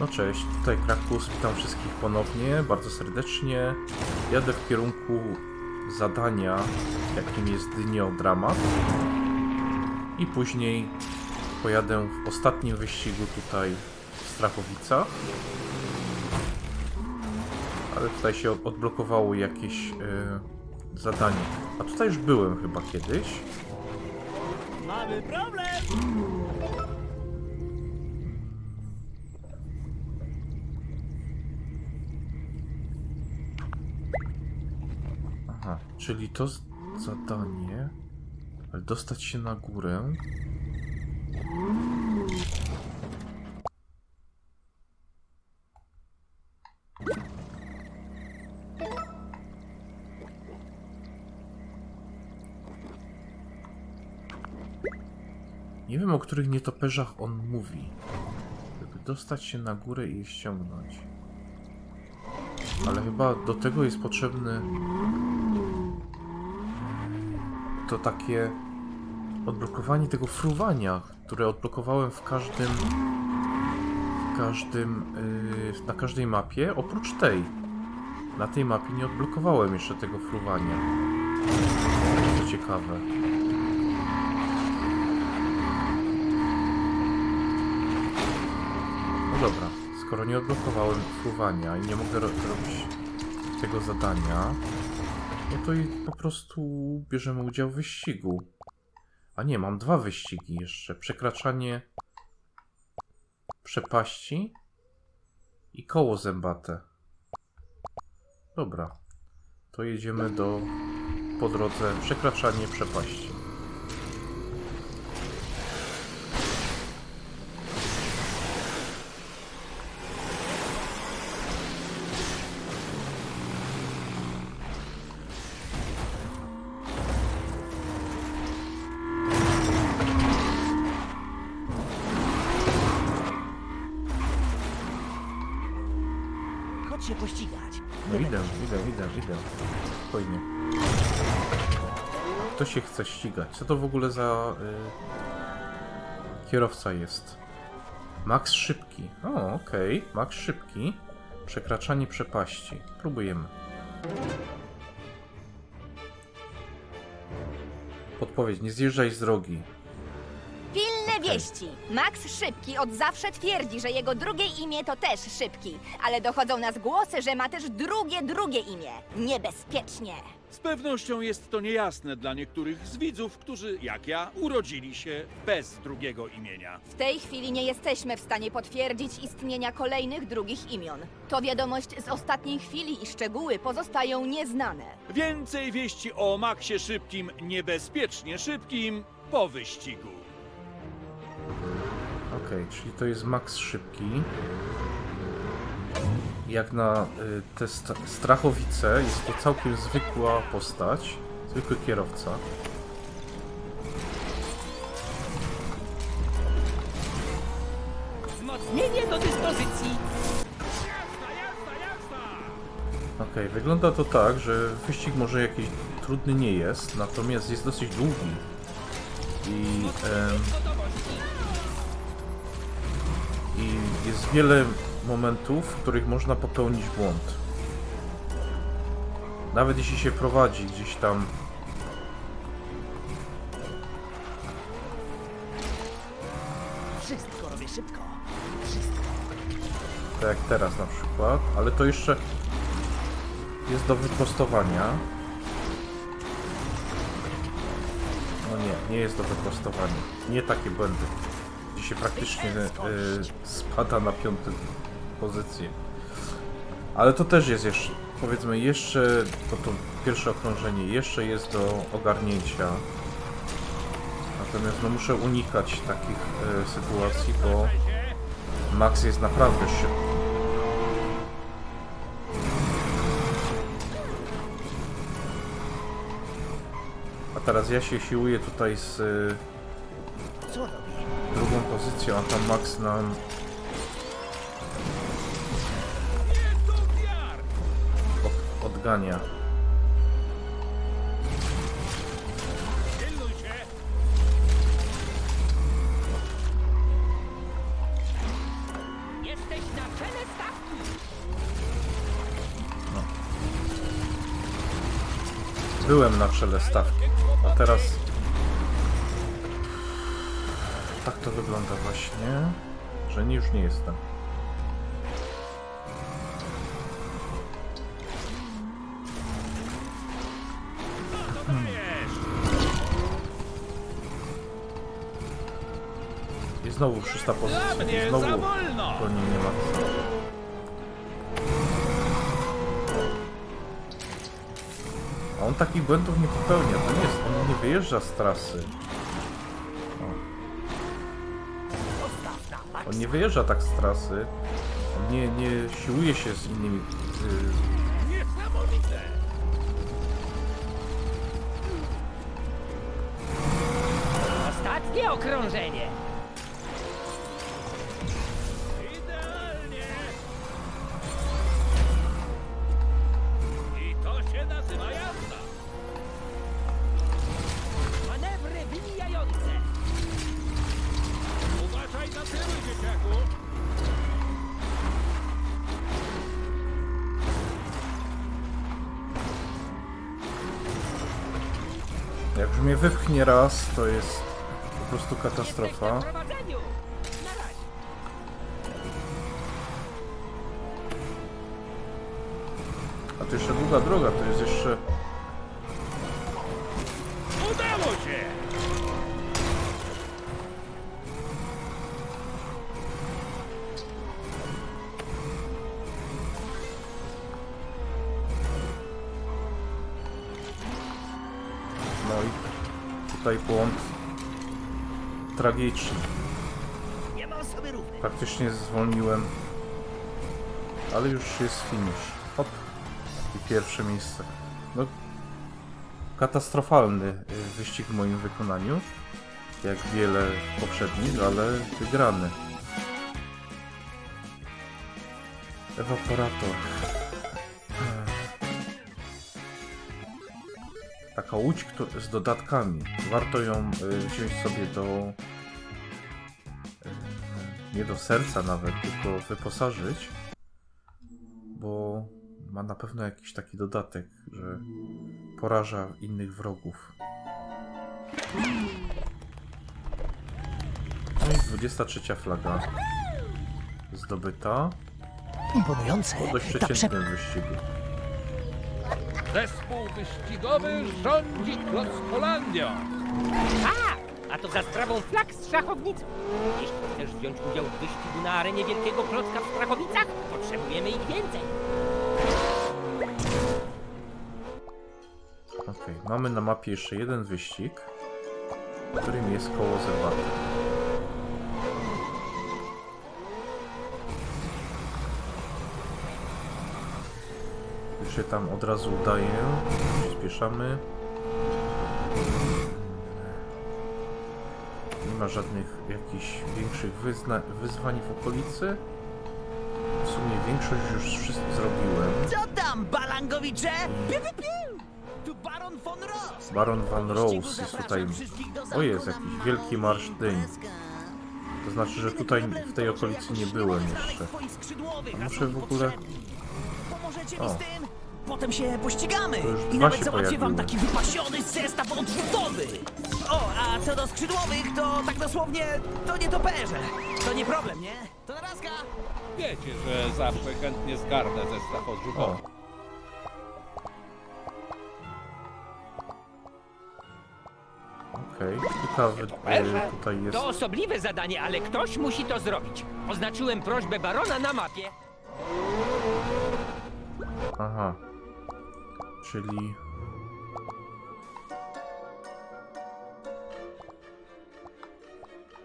No cześć, tutaj Krakus, witam wszystkich ponownie, bardzo serdecznie. Jadę w kierunku zadania, jakim jest Dynio Dramat. I później pojadę w ostatnim wyścigu tutaj w Strachowicach. Ale tutaj się od- odblokowało jakieś e, zadanie. A tutaj już byłem chyba kiedyś. Mamy problem! Czyli to zadanie. Ale dostać się na górę. Nie wiem, o których nietoperzach on mówi. Żeby dostać się na górę i je ściągnąć. Ale chyba do tego jest potrzebny to takie odblokowanie tego fruwania, które odblokowałem w każdym w każdym yy, na każdej mapie, oprócz tej. Na tej mapie nie odblokowałem jeszcze tego fruwania. Co ciekawe. No dobra, skoro nie odblokowałem fruwania i nie mogę ro robić tego zadania, no to i po prostu bierzemy udział w wyścigu. A nie, mam dwa wyścigi jeszcze. Przekraczanie przepaści i koło zębate. Dobra. To jedziemy do po drodze przekraczanie przepaści. Się chce ścigać? Co to w ogóle za y, kierowca jest? Max Szybki. O, okej. Max Szybki. Przekraczanie przepaści. Próbujemy. Podpowiedź. Nie zjeżdżaj z drogi. Pilne wieści! Max Szybki od zawsze twierdzi, że jego drugie imię to też Szybki, ale dochodzą nas głosy, że ma też drugie, drugie imię. Niebezpiecznie. Z pewnością jest to niejasne dla niektórych z widzów, którzy, jak ja, urodzili się bez drugiego imienia. W tej chwili nie jesteśmy w stanie potwierdzić istnienia kolejnych drugich imion. To wiadomość z ostatniej chwili i szczegóły pozostają nieznane. Więcej wieści o Maxie Szybkim, niebezpiecznie szybkim, po wyścigu. Okej, czyli to jest Max Szybki. Jak na y, te st Strachowice jest to całkiem zwykła postać. Zwykły kierowca. Wzmocnienie do dyspozycji. Okej, wygląda to tak, że wyścig może jakiś trudny nie jest, natomiast jest dosyć długi. I, em, jest wiele momentów, w których można popełnić błąd. Nawet jeśli się prowadzi gdzieś tam Wszystko robię szybko. Wszystko. tak jak teraz na przykład, ale to jeszcze jest do wyprostowania. No nie, nie jest do wyprostowania. Nie takie błędy, się praktycznie y, spada na piątą pozycję. Ale to też jest jeszcze, powiedzmy, jeszcze, bo to pierwsze okrążenie jeszcze jest do ogarnięcia. Natomiast no muszę unikać takich y, sytuacji, bo Max jest naprawdę szybki. A teraz ja się siłuję tutaj z robię? pozycję, a tam Max nam... Odgania. No. byłem na czele stawki, a teraz to wygląda właśnie, że nie, już nie jestem. I znowu szósta pozycja. I znowu goni nie ma. A on takich błędów nie popełnia. To nie jest, on nie wyjeżdża z trasy. On nie wyjeżdża tak z trasy. On nie, nie siłuje się z innymi. y! Ostatnie okrążenie. Jak już mnie wypchnie raz, to jest po prostu katastrofa. A to jeszcze długa droga, to jest. No i tutaj błąd tragiczny. Praktycznie zwolniłem. Ale już jest finish. Hop. I pierwsze miejsce. No. Katastrofalny y, wyścig w moim wykonaniu. Jak wiele poprzednich, ale wygrany. Ewaporator. Taka łódź któ- z dodatkami. Warto ją y, wziąć sobie do nie do serca nawet, tylko wyposażyć, bo ma na pewno jakiś taki dodatek, że poraża innych wrogów. No i 23 flaga zdobyta Imponujące. po dość Ta prze... przeciętnym wyścigu. Zespół wyścigowy rządzi Klockolandią! Tak! A to za sprawą flag z szachownic. Jeśli chcesz wziąć udział w wyścigu na arenie Wielkiego Klocka w Strachowicach, potrzebujemy ich więcej. Okej, mamy na mapie jeszcze jeden wyścig, którym jest koło zerwate. Się tam od razu udaje, spieszamy. Nie ma żadnych jakichś większych wyzwań w okolicy. W sumie większość już wszystko zrobiłem. Co tam, balangowicze? Tu Baron von Ross! Baron Po Rose jest tutaj. O jest jakiś wielki marsz dyń. To znaczy, że tutaj w tej okolicy nie byłem jeszcze. A muszę w ogóle... Pomożecie mi O. Potem się pościgamy To już i dwa nawet się załatwię wam pojawiły. taki wypasiony zestaw odrzutowy. O, a co do skrzydłowych, to tak dosłownie to nie toperze. To nie problem, nie? To narazka! Wiecie, że zawsze chętnie zgarnę zestaw O. odrzutowy. Okej, ciekawy e, tutaj jest... To osobliwe zadanie, ale ktoś musi to zrobić. Oznaczyłem prośbę barona na mapie. Aha. Czyli...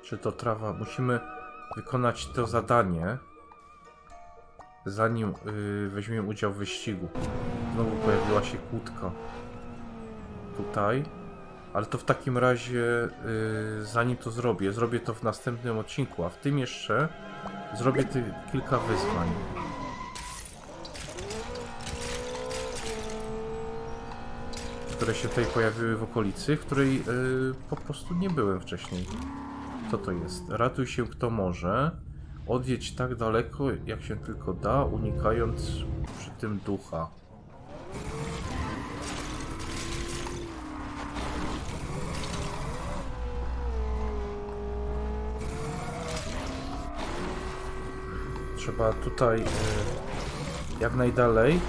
Czy to trawa? Musimy wykonać to zadanie, zanim y, weźmiemy udział w wyścigu. Znowu pojawiła się kłódka. Tutaj. Ale to w takim razie, y, zanim to zrobię, zrobię to w następnym odcinku, a w tym jeszcze zrobię kilka wyzwań. które się tutaj pojawiły w okolicy, w której e, po prostu nie byłem wcześniej. Co to jest? Ratuj się kto może. Odjedź tak daleko, jak się tylko da, unikając przy tym ducha. Trzeba tutaj e, jak najdalej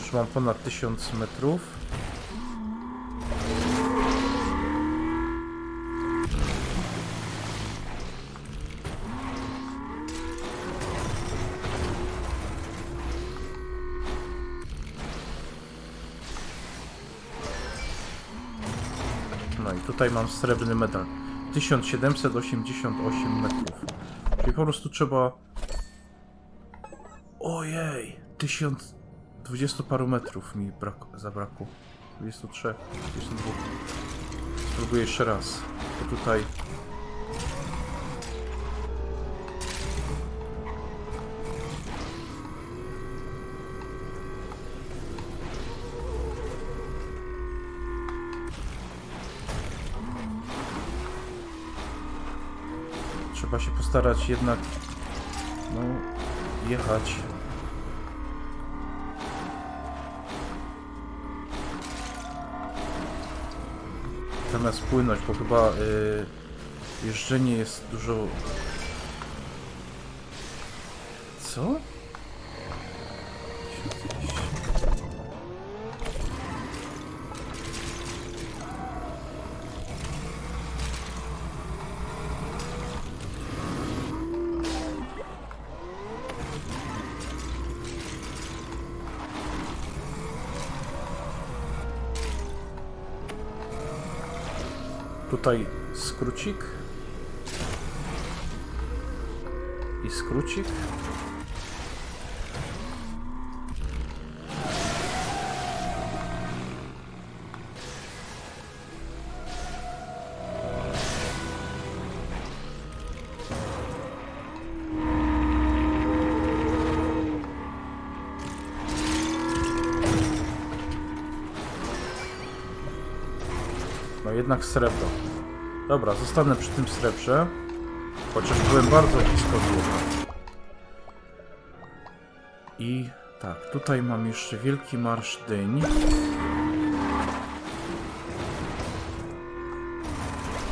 Już mam ponad 1000 metrów. No i tutaj mam srebrny medal. 1788 metrów. Czyli po prostu trzeba... Ojej! 1020 paru metrów mi brak... zabrakło. 23, 22. Spróbuję jeszcze raz. To tutaj... Trzeba się postarać jednak no, jechać. Zamiast płynąć, bo chyba y, jeżdżenie jest dużo... Co? Tutaj skrócik. I skrócik. No jednak srebro. Dobra, zostanę przy tym srebrze. Chociaż byłem bardzo blisko złota. I tak, tutaj mam jeszcze wielki marsz dyń.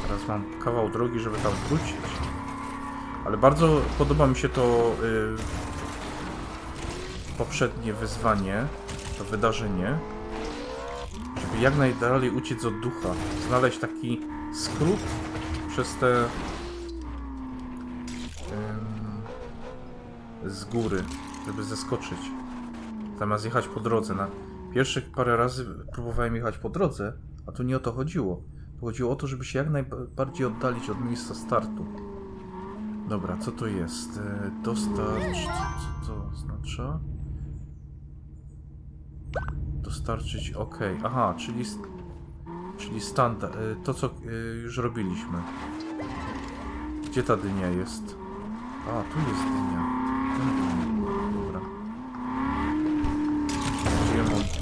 Teraz mam kawał drogi, żeby tam wrócić. Ale bardzo podoba mi się to y, poprzednie wyzwanie, to wydarzenie jak najdalej uciec od ducha. Znaleźć taki skrót przez te z góry, żeby zeskoczyć. Zamiast jechać po drodze. Na pierwszych parę razy próbowałem jechać po drodze, a tu nie o to chodziło. Tu chodziło o to, żeby się jak najbardziej oddalić od miejsca startu. Dobra, co to jest? E, Dostarcz... Co to oznacza? Dostarczyć OK. Aha, czyli. Czyli standard. y, To co y, już robiliśmy. Gdzie ta dynia jest? A, tu jest dynia. Dobra. Gdzie ją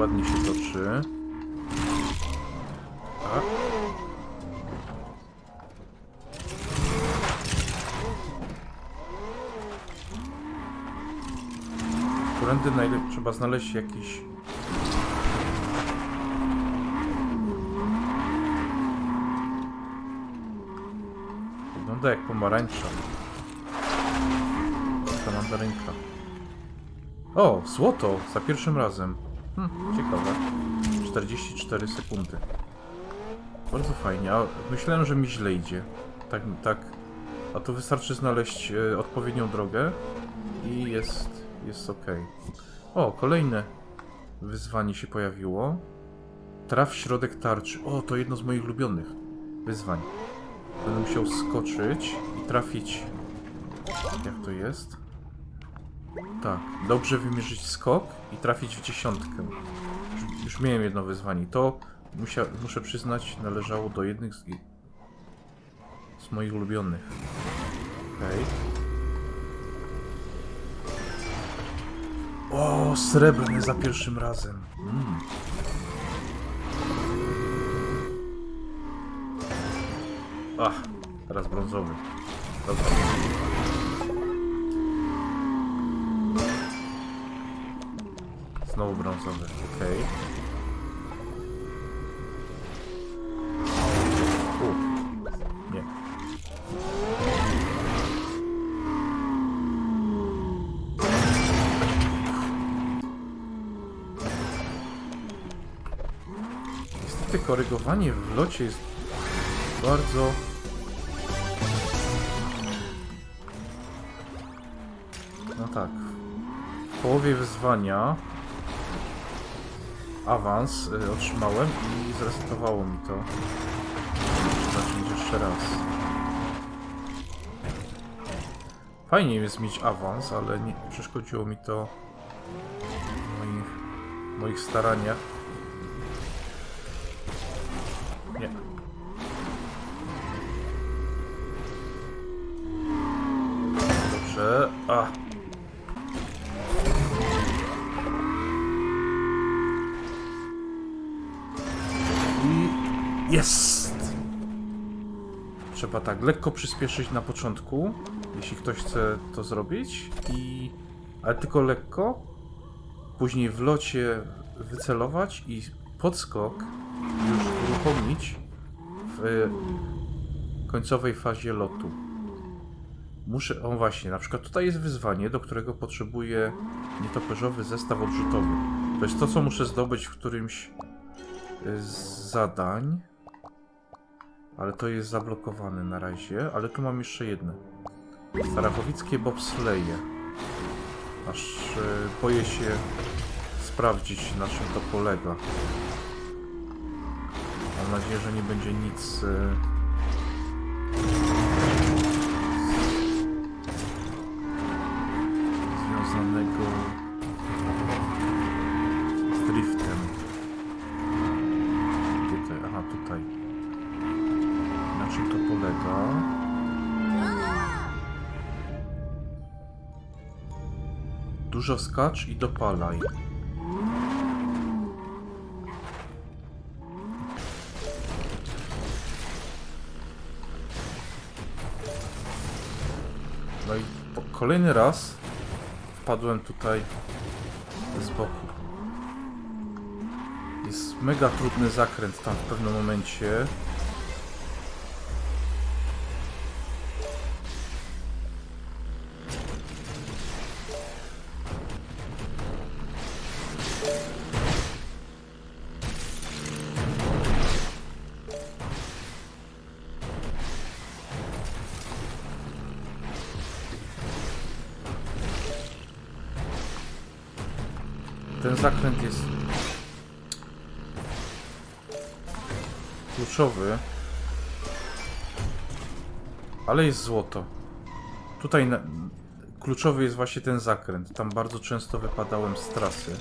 ładnie się toczy. Trzeba znaleźć jakiś. Wygląda jak pomarańcza. Ta mandarynka. O, złoto! Za pierwszym razem. Hm, ciekawe. 44 sekundy. Bardzo fajnie. A myślałem, że mi źle idzie. Tak, tak. A tu wystarczy znaleźć e, odpowiednią drogę i jest, jest ok. O, kolejne wyzwanie się pojawiło. Traf środek tarczy. O, to jedno z moich ulubionych wyzwań. Będę musiał skoczyć i trafić. Jak to jest? Tak, dobrze wymierzyć skok i trafić w dziesiątkę. Już, już miałem jedno wyzwanie. To musia, muszę przyznać, należało do jednych z, z moich ulubionych. Okej. O, srebrny za pierwszym razem. Mm. Ach, teraz brązowy. Dobra. Znowu brązowy, okej. Okay. Niestety korygowanie w locie jest bardzo... No tak. W połowie wyzwania awans y, otrzymałem i zresetowało mi to. Zacząć jeszcze raz. Fajnie jest mieć awans, ale nie przeszkodziło mi to w moich, moich staraniach. Jest! Trzeba tak lekko przyspieszyć na początku, jeśli ktoś chce to zrobić i ale tylko lekko. Później w locie wycelować i podskok już uruchomić w końcowej fazie lotu. Muszę, o właśnie, na przykład tutaj jest wyzwanie, do którego potrzebuję nietoperzowy zestaw odrzutowy. To jest to, co muszę zdobyć w którymś y, z zadań. Ale to jest zablokowane na razie, ale tu mam jeszcze jedno. Starachowickie bobsleje. Aż y, boję się sprawdzić, na czym to polega. Mam nadzieję, że nie będzie nic y, polega? Dużo skacz i dopalaj. No i kolejny raz wpadłem tutaj z boku. Jest mega trudny zakręt tam w pewnym momencie. Ten zakręt jest kluczowy, ale jest złoto. Tutaj na... kluczowy jest właśnie ten zakręt. Tam bardzo często wypadałem z trasy,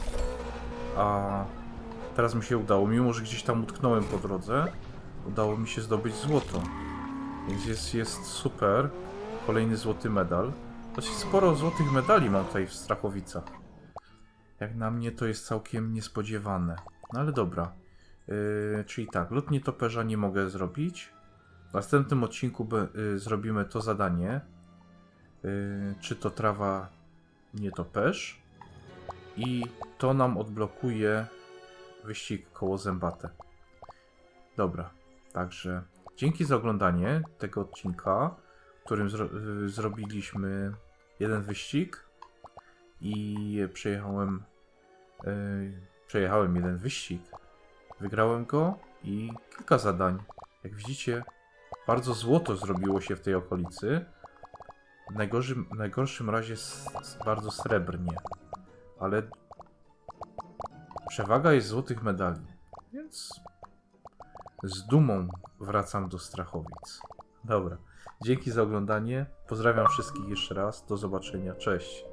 a teraz mi się udało. Mimo, że gdzieś tam utknąłem po drodze, udało mi się zdobyć złoto. Więc jest, jest super. Kolejny złoty medal. Dosyć sporo złotych medali mam tutaj w Strachowicach. Jak na mnie to jest całkiem niespodziewane. No ale dobra. Yy, czyli tak, lot nietoperza nie mogę zrobić. W następnym odcinku yy, zrobimy to zadanie. Yy, czy to trawa nietoperz. I to nam odblokuje wyścig koło zębate. Dobra, także dzięki za oglądanie tego odcinka, w którym zro yy, zrobiliśmy jeden wyścig i przejechałem yy, przejechałem jeden wyścig wygrałem go i kilka zadań jak widzicie bardzo złoto zrobiło się w tej okolicy w najgorszym, w najgorszym razie bardzo srebrnie ale przewaga jest złotych medali więc z dumą wracam do Strachowic dobra Dzięki za oglądanie. Pozdrawiam wszystkich jeszcze raz. Do zobaczenia. Cześć.